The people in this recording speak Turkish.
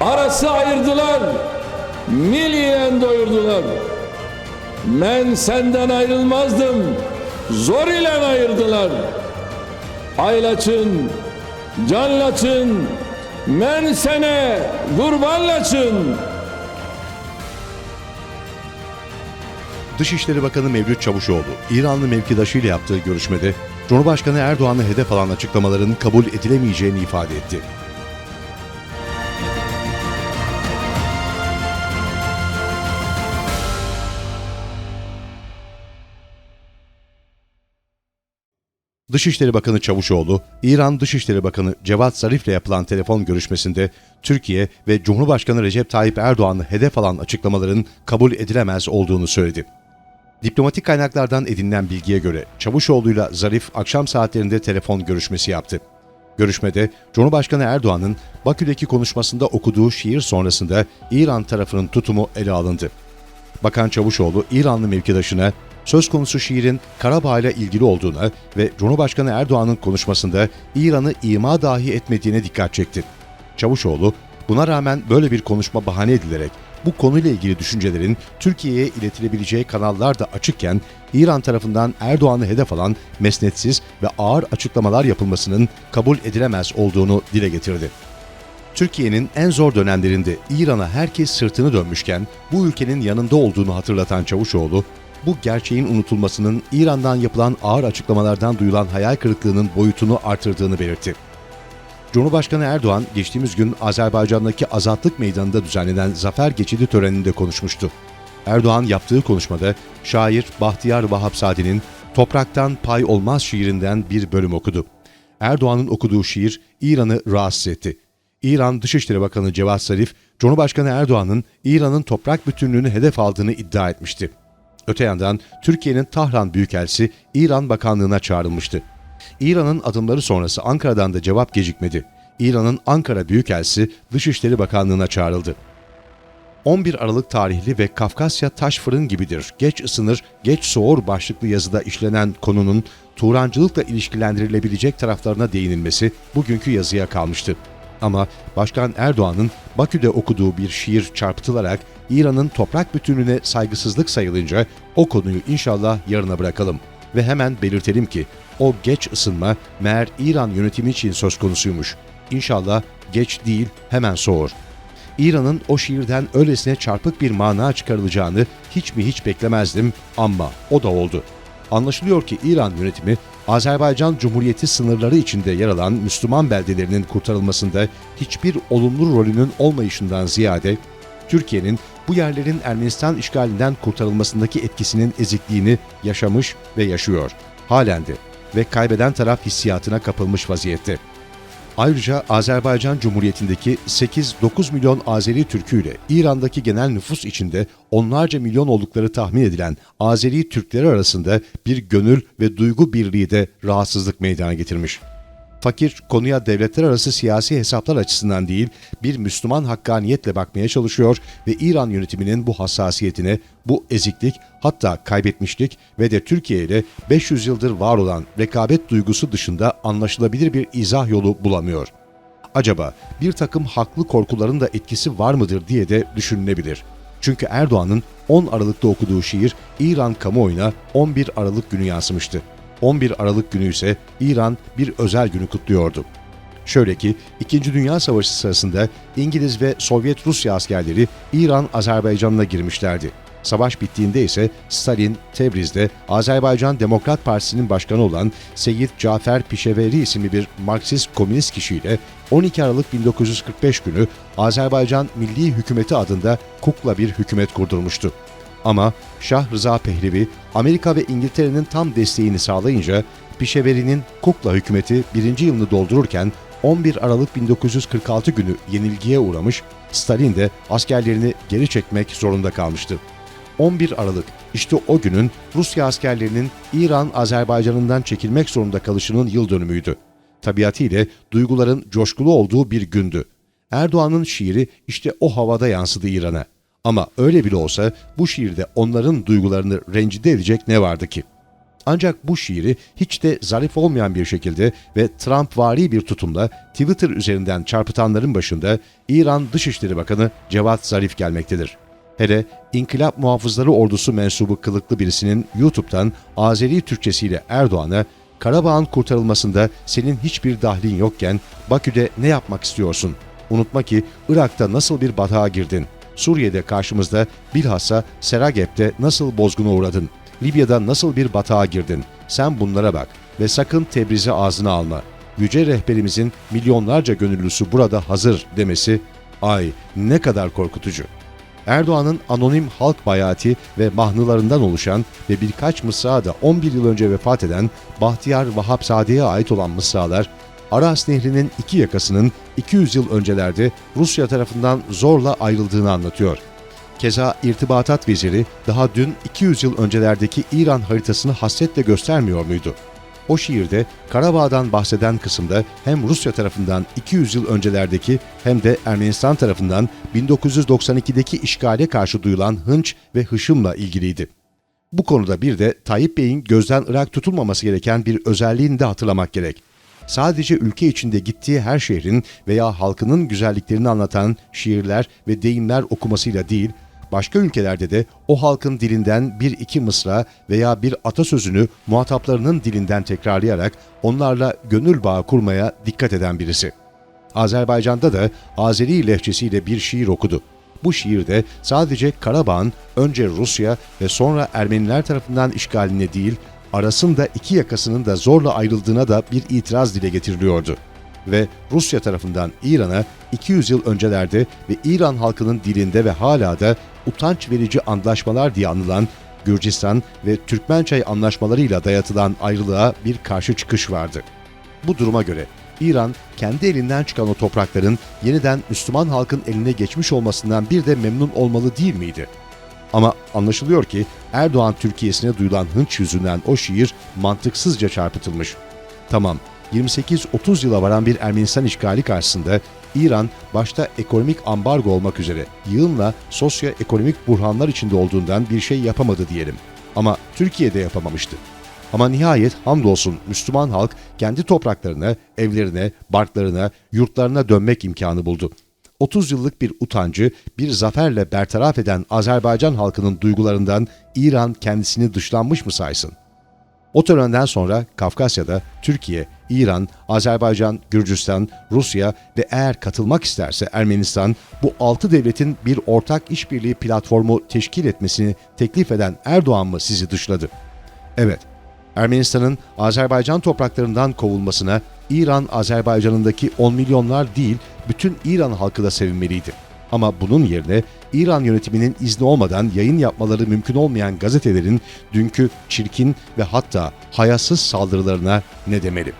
Arası ayırdılar, milliyen doyurdular. Ben senden ayrılmazdım, zor ile ayırdılar. Aylaçın, canlaçın, men sene kurbanlaçın. Dışişleri Bakanı Mevlüt Çavuşoğlu, İranlı mevkidaşıyla yaptığı görüşmede Cumhurbaşkanı Erdoğan'ı hedef alan açıklamaların kabul edilemeyeceğini ifade etti. Dışişleri Bakanı Çavuşoğlu, İran Dışişleri Bakanı Cevat Zarif'le yapılan telefon görüşmesinde Türkiye ve Cumhurbaşkanı Recep Tayyip Erdoğan'ı hedef alan açıklamaların kabul edilemez olduğunu söyledi. Diplomatik kaynaklardan edinilen bilgiye göre Çavuşoğlu'yla Zarif akşam saatlerinde telefon görüşmesi yaptı. Görüşmede Cumhurbaşkanı Erdoğan'ın Bakü'deki konuşmasında okuduğu şiir sonrasında İran tarafının tutumu ele alındı. Bakan Çavuşoğlu İranlı mevkidaşına söz konusu şiirin Karabağ ile ilgili olduğuna ve Cumhurbaşkanı Erdoğan'ın konuşmasında İran'ı ima dahi etmediğine dikkat çekti. Çavuşoğlu, buna rağmen böyle bir konuşma bahane edilerek bu konuyla ilgili düşüncelerin Türkiye'ye iletilebileceği kanallar da açıkken İran tarafından Erdoğan'ı hedef alan mesnetsiz ve ağır açıklamalar yapılmasının kabul edilemez olduğunu dile getirdi. Türkiye'nin en zor dönemlerinde İran'a herkes sırtını dönmüşken bu ülkenin yanında olduğunu hatırlatan Çavuşoğlu, bu gerçeğin unutulmasının İran'dan yapılan ağır açıklamalardan duyulan hayal kırıklığının boyutunu artırdığını belirtti. Cumhurbaşkanı Erdoğan geçtiğimiz gün Azerbaycan'daki Azatlık Meydanı'nda düzenlenen Zafer Geçidi töreninde konuşmuştu. Erdoğan yaptığı konuşmada şair Bahtiyar Vahapzade'nin Topraktan Pay Olmaz şiirinden bir bölüm okudu. Erdoğan'ın okuduğu şiir İran'ı rahatsız etti. İran Dışişleri Bakanı Cevat Zarif, Cumhurbaşkanı Erdoğan'ın İran'ın toprak bütünlüğünü hedef aldığını iddia etmişti. Öte yandan Türkiye'nin Tahran Büyükelçisi İran Bakanlığı'na çağrılmıştı. İran'ın adımları sonrası Ankara'dan da cevap gecikmedi. İran'ın Ankara Büyükelçisi Dışişleri Bakanlığı'na çağrıldı. 11 Aralık tarihli ve Kafkasya taş fırın gibidir. Geç ısınır, geç soğur başlıklı yazıda işlenen konunun Turancılıkla ilişkilendirilebilecek taraflarına değinilmesi bugünkü yazıya kalmıştı. Ama Başkan Erdoğan'ın Bakü'de okuduğu bir şiir çarpıtılarak İran'ın toprak bütünlüğüne saygısızlık sayılınca o konuyu inşallah yarına bırakalım. Ve hemen belirtelim ki o geç ısınma meğer İran yönetimi için söz konusuymuş. İnşallah geç değil hemen soğur. İran'ın o şiirden öylesine çarpık bir mana çıkarılacağını hiç mi hiç beklemezdim ama o da oldu. Anlaşılıyor ki İran yönetimi Azerbaycan Cumhuriyeti sınırları içinde yer alan Müslüman beldelerinin kurtarılmasında hiçbir olumlu rolünün olmayışından ziyade Türkiye'nin bu yerlerin Ermenistan işgalinden kurtarılmasındaki etkisinin ezikliğini yaşamış ve yaşıyor. Halen de ve kaybeden taraf hissiyatına kapılmış vaziyette. Ayrıca Azerbaycan Cumhuriyeti'ndeki 8-9 milyon Azeri Türk'ü ile İran'daki genel nüfus içinde onlarca milyon oldukları tahmin edilen Azeri Türkleri arasında bir gönül ve duygu birliği de rahatsızlık meydana getirmiş. Fakir konuya devletler arası siyasi hesaplar açısından değil, bir Müslüman hakkaniyetle bakmaya çalışıyor ve İran yönetiminin bu hassasiyetine, bu eziklik, hatta kaybetmişlik ve de Türkiye ile 500 yıldır var olan rekabet duygusu dışında anlaşılabilir bir izah yolu bulamıyor. Acaba bir takım haklı korkuların da etkisi var mıdır diye de düşünülebilir. Çünkü Erdoğan'ın 10 Aralık'ta okuduğu şiir İran kamuoyuna 11 Aralık günü yansımıştı. 11 Aralık günü ise İran bir özel günü kutluyordu. Şöyle ki 2. Dünya Savaşı sırasında İngiliz ve Sovyet Rusya askerleri İran Azerbaycan'ına girmişlerdi. Savaş bittiğinde ise Stalin Tebriz'de Azerbaycan Demokrat Partisi'nin başkanı olan Seyyid Cafer Pişeveri isimli bir Marksist komünist kişiyle 12 Aralık 1945 günü Azerbaycan Milli Hükümeti adında kukla bir hükümet kurdurmuştu. Ama Şah Rıza Pehlevi, Amerika ve İngiltere'nin tam desteğini sağlayınca Pişeveri'nin kukla hükümeti birinci yılını doldururken 11 Aralık 1946 günü yenilgiye uğramış, Stalin de askerlerini geri çekmek zorunda kalmıştı. 11 Aralık işte o günün Rusya askerlerinin İran Azerbaycan'ından çekilmek zorunda kalışının yıl dönümüydü. Tabiatıyla duyguların coşkulu olduğu bir gündü. Erdoğan'ın şiiri işte o havada yansıdı İran'a. Ama öyle bile olsa bu şiirde onların duygularını rencide edecek ne vardı ki? Ancak bu şiiri hiç de zarif olmayan bir şekilde ve Trump-vari bir tutumla Twitter üzerinden çarpıtanların başında İran Dışişleri Bakanı Cevat Zarif gelmektedir. Hele İnkılap Muhafızları Ordusu mensubu kılıklı birisinin YouTube'dan Azeri Türkçesiyle Erdoğan'a Karabağ'ın kurtarılmasında senin hiçbir dahlin yokken Bakü'de ne yapmak istiyorsun? Unutma ki Irak'ta nasıl bir batağa girdin? Suriye'de karşımızda bilhassa Seragep'te nasıl bozguna uğradın? Libya'da nasıl bir batağa girdin? Sen bunlara bak ve sakın Tebriz'i ağzına alma. Yüce rehberimizin milyonlarca gönüllüsü burada hazır demesi ay ne kadar korkutucu. Erdoğan'ın anonim halk bayati ve mahnılarından oluşan ve birkaç mısra da 11 yıl önce vefat eden Bahtiyar Vahapzade'ye ait olan mısralar, Aras Nehri'nin iki yakasının 200 yıl öncelerde Rusya tarafından zorla ayrıldığını anlatıyor. Keza irtibatat veziri daha dün 200 yıl öncelerdeki İran haritasını hasretle göstermiyor muydu? O şiirde Karabağ'dan bahseden kısımda hem Rusya tarafından 200 yıl öncelerdeki hem de Ermenistan tarafından 1992'deki işgale karşı duyulan hınç ve hışımla ilgiliydi. Bu konuda bir de Tayyip Bey'in gözden ırak tutulmaması gereken bir özelliğini de hatırlamak gerek. Sadece ülke içinde gittiği her şehrin veya halkının güzelliklerini anlatan şiirler ve deyimler okumasıyla değil, başka ülkelerde de o halkın dilinden bir iki mısra veya bir atasözünü muhataplarının dilinden tekrarlayarak onlarla gönül bağı kurmaya dikkat eden birisi. Azerbaycan'da da Azeri lehçesiyle bir şiir okudu. Bu şiirde sadece Karabağ'ın önce Rusya ve sonra Ermeniler tarafından işgaline değil, arasında iki yakasının da zorla ayrıldığına da bir itiraz dile getiriliyordu. Ve Rusya tarafından İran'a 200 yıl öncelerde ve İran halkının dilinde ve hala da utanç verici antlaşmalar diye anılan Gürcistan ve Türkmençay anlaşmalarıyla dayatılan ayrılığa bir karşı çıkış vardı. Bu duruma göre İran kendi elinden çıkan o toprakların yeniden Müslüman halkın eline geçmiş olmasından bir de memnun olmalı değil miydi? Ama anlaşılıyor ki Erdoğan Türkiye'sine duyulan hınç yüzünden o şiir mantıksızca çarpıtılmış. Tamam, 28-30 yıla varan bir Ermenistan işgali karşısında İran başta ekonomik ambargo olmak üzere yığınla sosyoekonomik buhranlar içinde olduğundan bir şey yapamadı diyelim. Ama Türkiye'de yapamamıştı. Ama nihayet hamdolsun Müslüman halk kendi topraklarına, evlerine, barklarına, yurtlarına dönmek imkanı buldu. 30 yıllık bir utancı bir zaferle bertaraf eden Azerbaycan halkının duygularından İran kendisini dışlanmış mı saysın? O törenden sonra Kafkasya'da Türkiye, İran, Azerbaycan, Gürcistan, Rusya ve eğer katılmak isterse Ermenistan bu altı devletin bir ortak işbirliği platformu teşkil etmesini teklif eden Erdoğan mı sizi dışladı? Evet, Ermenistan'ın Azerbaycan topraklarından kovulmasına İran Azerbaycan'ındaki 10 milyonlar değil bütün İran halkı da sevinmeliydi. Ama bunun yerine İran yönetiminin izni olmadan yayın yapmaları mümkün olmayan gazetelerin dünkü çirkin ve hatta hayasız saldırılarına ne demeli?